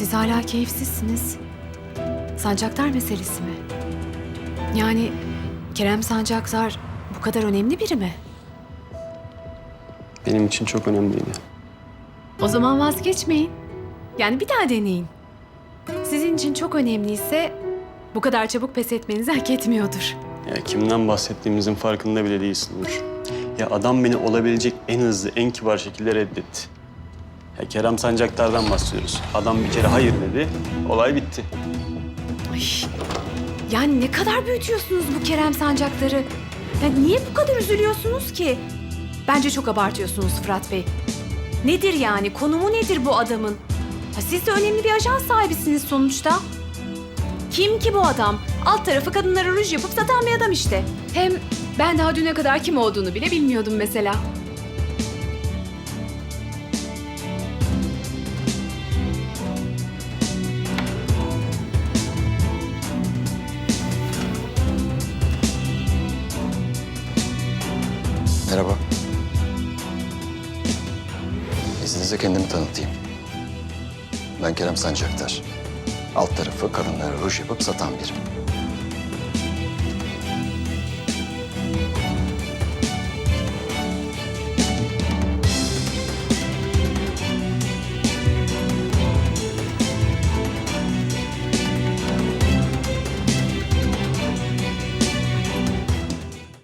Siz hala keyifsizsiniz. Sancaktar meselesi mi? Yani Kerem Sancaktar bu kadar önemli biri mi? Benim için çok önemliydi. O zaman vazgeçmeyin. Yani bir daha deneyin. Sizin için çok önemliyse bu kadar çabuk pes etmenizi hak etmiyordur. Ya kimden bahsettiğimizin farkında bile değilsin Nur. Ya adam beni olabilecek en hızlı, en kibar şekilde reddetti. Ya Kerem Sancaktar'dan bahsediyoruz. Adam bir kere hayır dedi, olay bitti. Ay, yani ne kadar büyütüyorsunuz bu Kerem Sancaktar'ı? Ya niye bu kadar üzülüyorsunuz ki? Bence çok abartıyorsunuz Fırat Bey. Nedir yani? Konumu nedir bu adamın? Ya siz de önemli bir ajans sahibisiniz sonuçta. Kim ki bu adam? Alt tarafı kadınlara ruj yapıp satan bir adam işte. Hem ben daha düne kadar kim olduğunu bile bilmiyordum mesela. Merhaba. İzninizle kendimi tanıtayım. Ben Kerem Sancaktar. Alt tarafı kadınlara ruj yapıp satan birim.